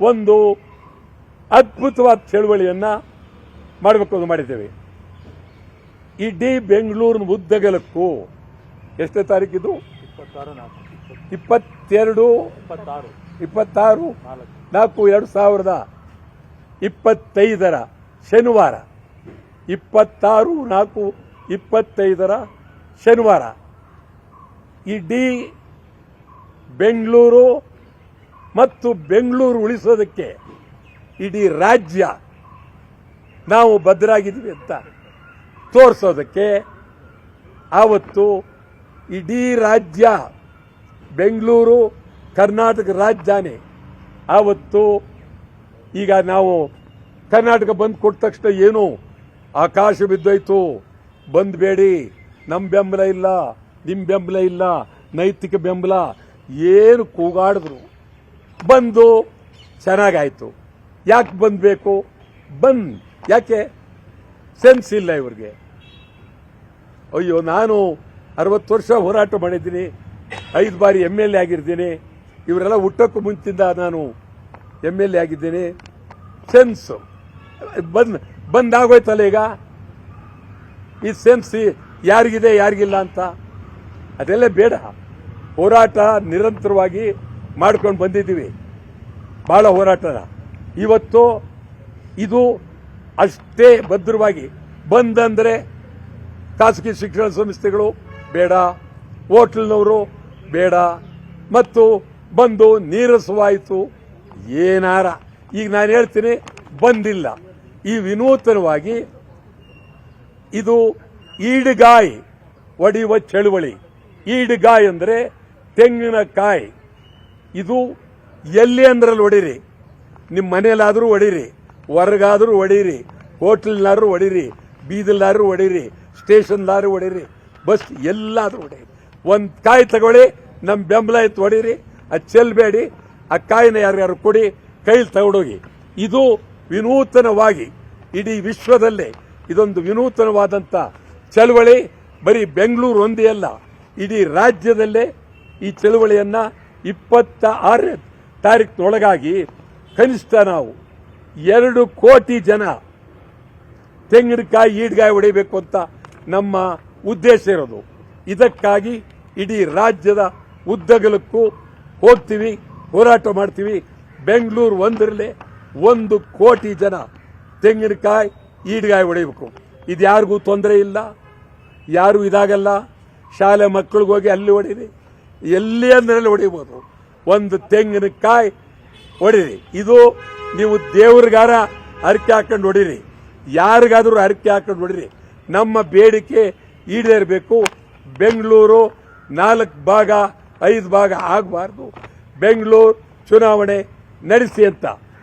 ಒಂದು ಅದ್ಭುತವಾದ ಚಳುವಳಿಯನ್ನು ಮಾಡಬೇಕು ಅಂತ ಮಾಡಿದ್ದೇವೆ. ಇಡೀ ಬೆಂಗಳೂರಿನ ಉದ್ದಗಲಕ್ಕೂ ಎಷ್ಟೇ ತಾರೀಕಿದು? ಇಪ್ಪತ್ತೆರಡು ಇಪ್ಪತ್ತಾರು. ನಾಲ್ಕು ಎರಡು ಸಾವಿರದ ಇಪ್ಪತ್ತೈದರ ಶನಿವಾರ. ಇಪ್ಪತ್ತಾರು ನಾಲ್ಕು ಇಪ್ಪತ್ತೈದರ ಶನಿವಾರ. ಇಡೀ ಬೆಂಗಳೂರು ಮತ್ತು ಬೆಂಗಳೂರು ಉಳಿಸೋದಕ್ಕೆ ಇಡೀ ರಾಜ್ಯ ನಾವು ಭದ್ರಾಗಿದ್ದೀವಿ ಅಂತ ತೋರಿಸೋದಕ್ಕೆ ಆವತ್ತು ಇಡೀ ರಾಜ್ಯ, ಬೆಂಗಳೂರು, ಕರ್ನಾಟಕ ರಾಜಧಾನಿ ಆವತ್ತು ಈಗ ನಾವು ಕರ್ನಾಟಕ ಬಂದ್ ಕೊಟ್ಟ ತಕ್ಷಣ ಏನು? ಆಕಾಶ ಬಿದ್ದೋಯ್ತು. ಬಂದ್ಬೇಡಿ. ನಮ್ಮ ಬೆಂಬಲ ಇಲ್ಲ. ನಿಮ್ಮ ಬೆಂಬಲ ಇಲ್ಲ. ನೈತಿಕ ಬೆಂಬಲ. ಏನು ಕೂಗಾಡಿದ್ರು. ಬಂದು ಚೆನ್ನಾಗಾಯಿತು. ಯಾಕೆ ಬಂದಬೇಕು? ಬಂದ್, ಯಾಕೆ? ಸೆನ್ಸ್ ಇಲ್ಲ ಇವ್ರಿಗೆ. ಅಯ್ಯೋ, ನಾನು ಅರವತ್ತು ವರ್ಷ ಹೋರಾಟ ಮಾಡಿದ್ದೀನಿ, ಐದು ಬಾರಿ ಎಂ ಎಲ್ ಎ ಆಗಿರ್ತೀನಿ, ಇವರೆಲ್ಲ ಹುಟ್ಟಕ್ಕೂ ಮುಂಚಿಂದ ನಾನು ಎಂ ಎಲ್ ಎ ಆಗಿದ್ದೀನಿ. ಸೆನ್ಸ್. ಬಂದ್, ಬಂದಾಗೋಯ್ತಲ್ಲ ಈಗ? ಈ ಸೆನ್ಸ್ ಯಾರಿಗಿದೆ, ಯಾರಿಗಿಲ್ಲ ಅಂತ? ಅದೆಲ್ಲ ಬೇಡ. ಹೋರಾಟ ನಿರಂತರವಾಗಿ ಮಾಡ್ಕೊಂಡು ಬಂದಿದ್ದೀವಿ. ಭಾಳ ಹೋರಾಟನ. ಇವತ್ತು ಇದು ಅಷ್ಟೇ ಭದ್ರವಾಗಿ ಬಂದಂದರೆ ಖಾಸಗಿ ಶಿಕ್ಷಣ ಸಂಸ್ಥೆಗಳು ಬೇಡ, ಹೋಟ್ಲ್ನವರು ಬೇಡ, ಮತ್ತು ಬಂದು ನೀರಸವಾಯಿತು. ಏನಾರ. ಈಗ ನಾನು ಹೇಳ್ತೀನಿ, ಬಂದಿಲ್ಲ. ಈ ವಿನೂತನವಾಗಿ ಇದು ಈಡುಗಾಯಿ, ಒಡೆಯುವ ಚಳುವಳಿ. ಈಡುಗಾಯಿ ಅಂದರೆ ತೆಂಗಿನಕಾಯಿ. ಇದು ಎಲ್ಲಿ ಅಂದ್ರಲ್ಲಿ ಹೊಡೀರಿ ನಿಮ್ಮ ಮನೇಲಾದರೂ ಹೊಡೀರಿ ಹೊರಗಾದರೂ ಹೊಡೀರಿ ಹೋಟ್ಲ್ನಾದ್ರೂ ಹೊಡೀರಿ ಬೀದಿಲಾದ್ರೂ ಹೊಡೀರಿ ಸ್ಟೇಷನ್ಲಾದ್ರೂ ಹೊಡೀರಿ ಬಸ್ ಎಲ್ಲಾದರೂ ಹೊಡೀರಿ ಒಂದು ಕಾಯಿ ತಗೊಳ್ಳಿ ನಮ್ಮ ಬೆಂಬಲ ಇತ್ತು ಹೊಡೀರಿ ಅದು ಚೆಲ್ಲಬೇಡಿ ಆ ಕಾಯಿನ ಯಾರ್ಯಾರು ಕೊಡಿ, ಕೈಲಿ ತಗೊಂಡೋಗಿ. ಇದು ವಿನೂತನವಾಗಿ, ಇಡೀ ವಿಶ್ವದಲ್ಲೇ ಇದೊಂದು ವಿನೂತನವಾದಂಥ ಚಳವಳಿ, ಬರೀ ಬೆಂಗಳೂರು ಒಂದೇ ಅಲ್ಲ, ಇಡೀ ರಾಜ್ಯದಲ್ಲೇ ಈ ಚಳವಳಿಯನ್ನ ಇಪ್ಪತ್ತ ಆರನೇ ತಾರೀಕಿನೊಳಗಾಗಿ ಕನಿಷ್ಠ ನಾವು ಎರಡು ಕೋಟಿ ಜನ ತೆಂಗಿನಕಾಯಿ ಈಡ್ಗಾಯಿ ಹೊಡಿಬೇಕು ಅಂತ ನಮ್ಮ ಉದ್ದೇಶ ಇರೋದು. ಇದಕ್ಕಾಗಿ ಇಡೀ ರಾಜ್ಯದ ಉದ್ದಗಲಕ್ಕೂ ಹೋಗ್ತೀವಿ, ಹೋರಾಟ ಮಾಡ್ತೀವಿ. ಬೆಂಗಳೂರು ಒಂದರಲ್ಲೇ ಒಂದು ಕೋಟಿ ಜನ ತೆಂಗಿನಕಾಯಿ ಈಡ್ಗಾಯಿ ಹೊಡಿಬೇಕು. ಇದು ಯಾರಿಗೂ ತೊಂದರೆ ಇಲ್ಲ, ಯಾರು ಇದಾಗಲ್ಲ. ಶಾಲೆ ಮಕ್ಕಳಿಗೋಗಿ ಅಲ್ಲಿ ಹೊಡೀರಿ. ಎಲ್ಲಿ ಅಂದ್ರಲ್ಲಿ ಹೊಡಿಬೋದು. ಒಂದು ತೆಂಗಿನಕಾಯಿ ಹೊಡಿರಿ. ಇದು ನೀವು ದೇವ್ರಿಗಾರ ಅರಿಕೆ ಹಾಕೊಂಡು ಹೊಡಿರಿ. ಯಾರಿಗಾದರೂ ಅರಿಕೆ ಹಾಕೊಂಡು ಹೊಡಿರಿ. ನಮ್ಮ ಬೇಡಿಕೆ ಈಡೇರಬೇಕು. ಬೆಂಗಳೂರು ನಾಲ್ಕು ಭಾಗ, ಐದು ಭಾಗ ಆಗಬಾರ್ದು. ಬೆಂಗಳೂರು ಚುನಾವಣೆ ನಡೆಸಿ ಅಂತ.